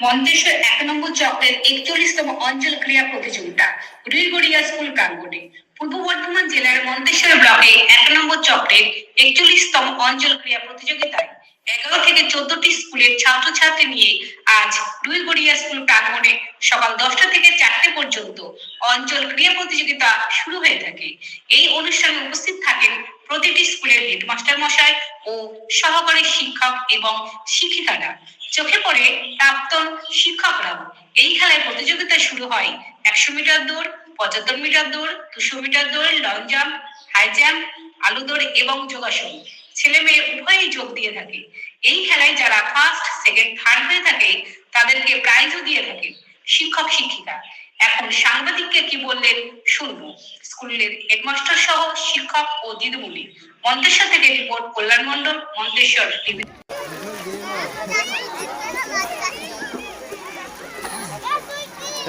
মন্তেশ্বর এক নম্বর চক্রের একচল্লিশতম অঞ্চল ক্রীড়া প্রতিযোগিতা রুইগড়িয়া স্কুল প্রাঙ্গণে। পূর্ব বর্ধমান জেলার মন্তেশ্বর ব্লকে এক নম্বর চক্রের একচল্লিশতম অঞ্চল ক্রীড়া প্রতিযোগিতায় এগারো থেকে চোদ্দটি স্কুলের ছাত্রছাত্রী নিয়ে আজ রুইগড়িয়া স্কুল প্রাঙ্গণে সকাল দশটা থেকে চারটে পর্যন্ত অঞ্চল ক্রীড়া প্রতিযোগিতা শুরু হয়ে থাকে। এই অনুষ্ঠানে উপস্থিত থাকেন প্রতিটি স্কুলের হেডমাস্টার মশাই ও সহকারী শিক্ষক এবং শিক্ষিকারা। চোখে পড়ে প্রাক্তন শিক্ষকরাও। এই খেলায় প্রতিযোগিতা শুরু হয় একশো মিটার দৌড়, পঁচাত্তর মিটার দৌড়, দুশো মিটার দৌড়, লং জাম্প, হাই জাম্প, আলু দৌড় এবং যোগাসন। ছেলে মেয়ে উভয়ই যোগ দিয়ে থাকে। এই খেলায় যারা ফার্স্ট সেকেন্ড থার্ড হয়ে থাকে, তাদেরকে প্রাইজও দিয়ে থাকে শিক্ষক, শিক্ষিকা। এখন সাংবাদিককে কি বললেন শুনব। স্কুলের হেডমাস্টার সহ শিক্ষক ও দিদিমণি। মন্তেশ্বর থেকে রিপোর্ট, কল্যাণ মন্ডল মন্তেশ্বর টিভি।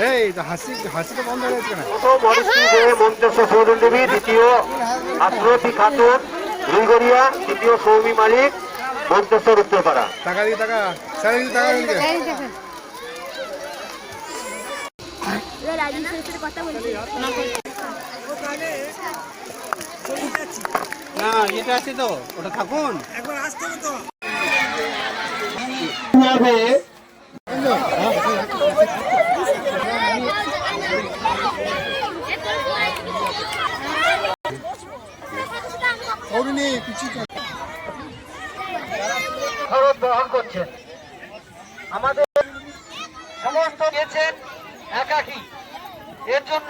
এই তো হাসি হাসিটা বন্ধ হয়ে না প্রথম দে মন্তেশ্বর সৌদন দেবী দ্বিতীয় আশ্রতি খাতুন রুইগড়িয়া তৃতীয় সৌমি মালিক মন্তেশ্বর উত্তরপাড়া। টাকা দিয়ে টাকা। স্যার টাকা বলছি না এটা আছে তো ওটা থাকুন। অরুণী কিছু খরচ বহন করছেন। আমাদের সমস্ত গেছেন একাকি। এর জন্য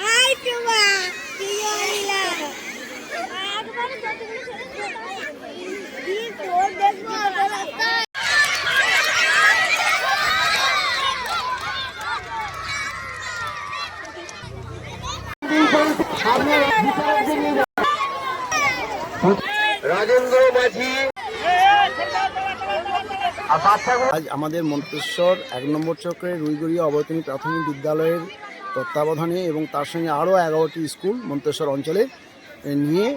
হাই টুমা কি হইলা একবার যতগুলো ছেলে কি তোর দেখব রাস্তা রাজেন্দ্র মাঝি আর বাচ্চাগুলো আজ আমাদের মন্তেশ্বর এক নম্বর চক্রের রুইগড়িয়া অবৈতনী প্রাথমিক বিদ্যালয়ের তত্ত্বাবধানে এবং তার সঙ্গে আরও এগারোটি স্কুল মন্তেশ্বর অঞ্চলে নিয়ে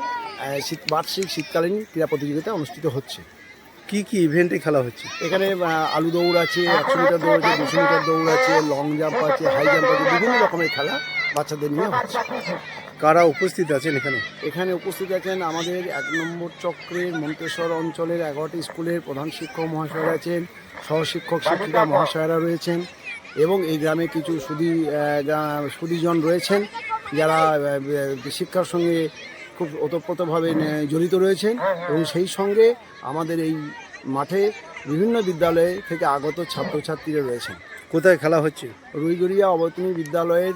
শীত বার্ষিক শীতকালীন ক্রীড়া প্রতিযোগিতা অনুষ্ঠিত হচ্ছে। কি কি ইভেন্টে খেলা হচ্ছে? এখানে আলু দৌড় আছে একশো মিটার দৌড় আছে দুশো মিটার দৌড় আছে লং জাম্প আছে হাই জাম্প আছে বিভিন্ন রকমের খেলা বাচ্চাদের নিয়ে হচ্ছে। কারা উপস্থিত আছেন এখানে? এখানে উপস্থিত আছেন আমাদের এক নম্বর চক্রের মন্তেশ্বর অঞ্চলের এগারোটি স্কুলের প্রধান শিক্ষক মহাশয়রা আছেন, সহশিক্ষক শিক্ষিকা মহাশয়রা রয়েছেন এবং এই গ্রামে কিছু সুদী সুদীজন রয়েছেন যারা শিক্ষার সঙ্গে খুব ওতপ্রোতভাবে জড়িত রয়েছেন এবং সেই সঙ্গে আমাদের এই মাঠে বিভিন্ন বিদ্যালয়ে থেকে আগত ছাত্রছাত্রীরা রয়েছেন। কোথায় খেলা হচ্ছে? রুইগড়িয়া অবতনী বিদ্যালয়ের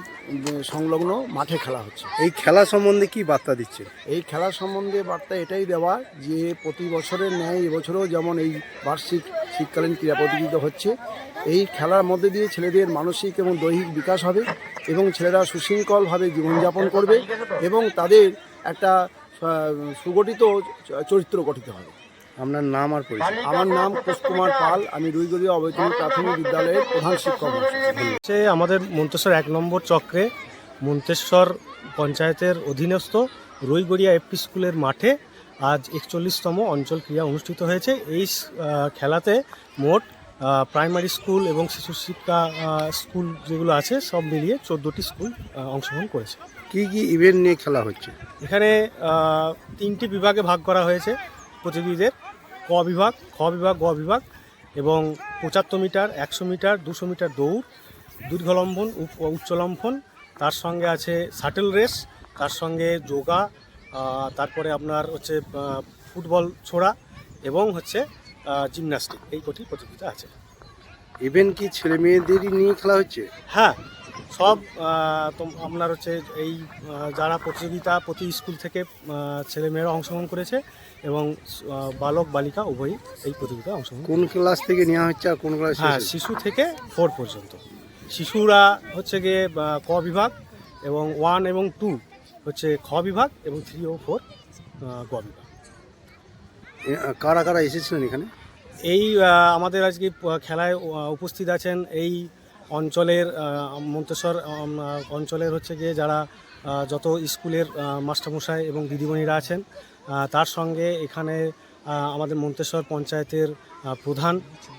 সংলগ্ন মাঠে খেলা হচ্ছে। এই খেলা সম্বন্ধে কি বার্তা দিচ্ছে? এই খেলা সম্বন্ধে বার্তা এটাই দেওয়া যে প্রতি বছরের ন্যায় এবছরেও যেমন এই বার্ষিক শীতকালীন ক্রীড়া প্রতিযোগিতা হচ্ছে এই খেলার মধ্যে দিয়ে ছেলেদের মানসিক এবং দৈহিক বিকাশ হবে এবং ছেলেরা সুশৃঙ্খলভাবে জীবনযাপন করবে এবং তাদের একটা সুগঠিত চরিত্র গঠিত হবে। আপনার নাম আর পরিচয়। আমার নাম কুশকুমার পাল আমি রুইগড়িয়া অবৈতনিক প্রাথমিক বিদ্যালয়ের প্রধান শিক্ষক সে আমাদের মন্তেশ্বর এক নম্বর চক্রে মন্তেশ্বর পঞ্চায়েতের অধীনস্থ রইগড়িয়া এফপি স্কুলের মাঠে আজ একচল্লিশতম অঞ্চল ক্রীড়া অনুষ্ঠিত হয়েছে। এই খেলাতে মোট প্রাইমারি স্কুল এবং শিশু শিক্ষা স্কুল যেগুলো আছে সব মিলিয়ে চোদ্দোটি স্কুল অংশগ্রহণ করেছে। কি কি ইভেন্ট নিয়ে খেলা হচ্ছে? এখানে তিনটি বিভাগে ভাগ করা হয়েছে প্রতিযোগীদের। ক বিভাগ খ বিভাগ গ বিভাগ এবং পঁচাত্তর মিটার একশো মিটার দুশো মিটার দৌড় দীর্ঘলম্বন উচ্চলম্বন তার সঙ্গে আছে শাটেল রেস তার সঙ্গে যোগা তারপরে আপনার হচ্ছে ফুটবল ছোড়া এবং হচ্ছে জিমন্যাস্টিক এই কটি প্রতিযোগিতা আছে। ইভেন কি ছেলে মেয়েদেরই নিয়ে খেলা হচ্ছে? হ্যাঁ সব আপনার হচ্ছে এই যারা প্রতিযোগিতা প্রতি স্কুল থেকে ছেলেমেয়েরা অংশগ্রহণ করেছে এবং বালক বালিকা উভয়ই এই প্রতিযোগিতায় অংশগ্রহণ কোন ক্লাস থেকে নেওয়া হচ্ছে আর কোন ক্লাস হ্যাঁ শিশু থেকে ফোর পর্যন্ত। শিশুরা হচ্ছে গিয়ে ক বিভাগ এবং ওয়ান এবং টু হচ্ছে খ বিভাগ এবং থ্রি ও ফোর গ বিভাগ। কারা কারা এসেছিলেন এখানে? এই আমাদের আজকে খেলায় উপস্থিত আছেন এই অঞ্চলের মন্তেশ্বর অঞ্চলের হচ্ছে গিয়ে যারা যত স্কুলের মাস্টারমশাই এবং দিদিমণিরা আছেন তার সঙ্গে এখানে আমাদের মন্তেশ্বর পঞ্চায়েতের প্রধান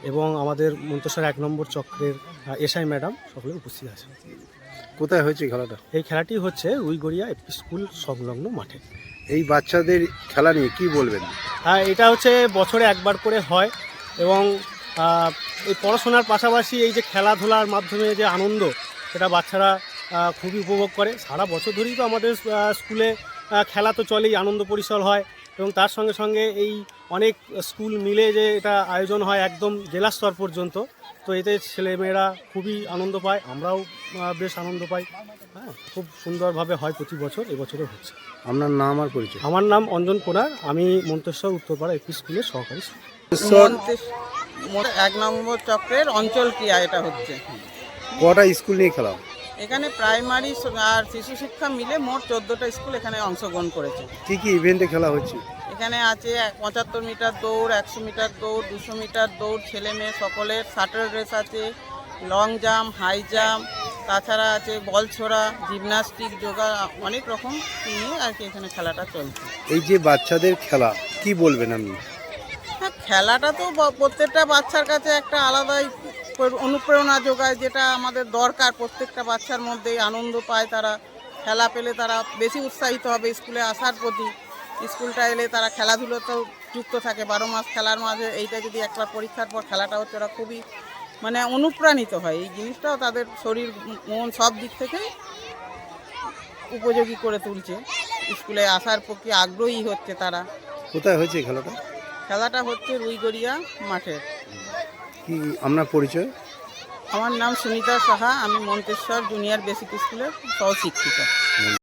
এবং আমাদের মন্তেশ্বর এক নম্বর চক্রের এসআই ম্যাডাম সকলে উপস্থিত আছেন। কোথায় হয়েছে খেলাটা? এই খেলাটি হচ্ছে রুইগড়িয়া এপি স্কুল সংলগ্ন মাঠে। এই বাচ্চাদের খেলা নিয়ে কি বলবেন? হ্যাঁ এটা হচ্ছে বছরে একবার করে হয় এবং এই পড়াশোনার পাশাপাশি এই যে খেলাধুলার মাধ্যমে যে আনন্দ সেটা বাচ্চারা খুবই উপভোগ করে। সারা বছর ধরেই তো আমাদের স্কুলে খেলা তো চলেই আনন্দ পরিসর হয়। এবং তার সঙ্গে সঙ্গে এই অনেক স্কুল মিলে যে এটা আয়োজন হয় একদম জেলা স্তর পর্যন্ত তো এতে ছেলেমেয়েরা খুবই আনন্দ পায় আমরাও বেশ আনন্দ পাই। হ্যাঁ খুব সুন্দরভাবে হয় প্রতি বছর এবছরও হচ্ছে। আপনার নাম আর পরিচয়? আমার নাম অঞ্জন কোনার আমি মন্তেশ্বর উত্তরপাড়া একটি স্কুলের সহকারী। এক নম্বর চক্রের অঞ্চল ক্রিয়া এটা হচ্ছে। কটা স্কুল নিয়ে খেলা? এখানে প্রাইমারি আর শিশু শিক্ষা মিলে মোট চোদ্দোটা স্কুল এখানে অংশগ্রহণ করেছে। কি কি ইভেন্টে খেলা হচ্ছে? এখানে আছে পঁচাত্তর মিটার দৌড় একশো মিটার দৌড় দুশো মিটার দৌড় ছেলে মেয়ে সকলের। শাটার রেস আছে লং জাম্প হাই জাম্প তাছাড়া আছে বল ছোড়া জিমনাস্টিক যোগা অনেক রকম নিয়ে আর কি এখানে খেলাটা চলছে। এই যে বাচ্চাদের খেলা কি বলবেন আপনি? খেলাটা তো প্রত্যেকটা বাচ্চার কাছে একটা আলাদাই অনুপ্রেরণা যোগায়, যেটা আমাদের দরকার। প্রত্যেকটা বাচ্চার মধ্যেই আনন্দ পায় তারা। খেলা পেলে তারা বেশি উৎসাহিত হবে স্কুলে আসার প্রতি। স্কুলটা এলে তারা খেলাধুলোতেও যুক্ত থাকে। বারো মাস খেলার মাঝে এইটা যদি একটা পরীক্ষার পর খেলাটা হচ্ছে, ওরা খুবই মানে অনুপ্রাণিত হয়। এই জিনিসটাও তাদের শরীর, মন সব দিক থেকেই উপযোগী করে তুলছে। স্কুলে আসার প্রতি আগ্রহী হচ্ছে তারা। কোথায় হয়েছে খেলাটা? খেলাটা হচ্ছে রুইগড়িয়া মাঠের কি আপনার পরিচয়? আমার নাম সুনিতা সাহা আমি মন্তেশ্বর জুনিয়র বেসিক স্কুলের সহশিক্ষিকা।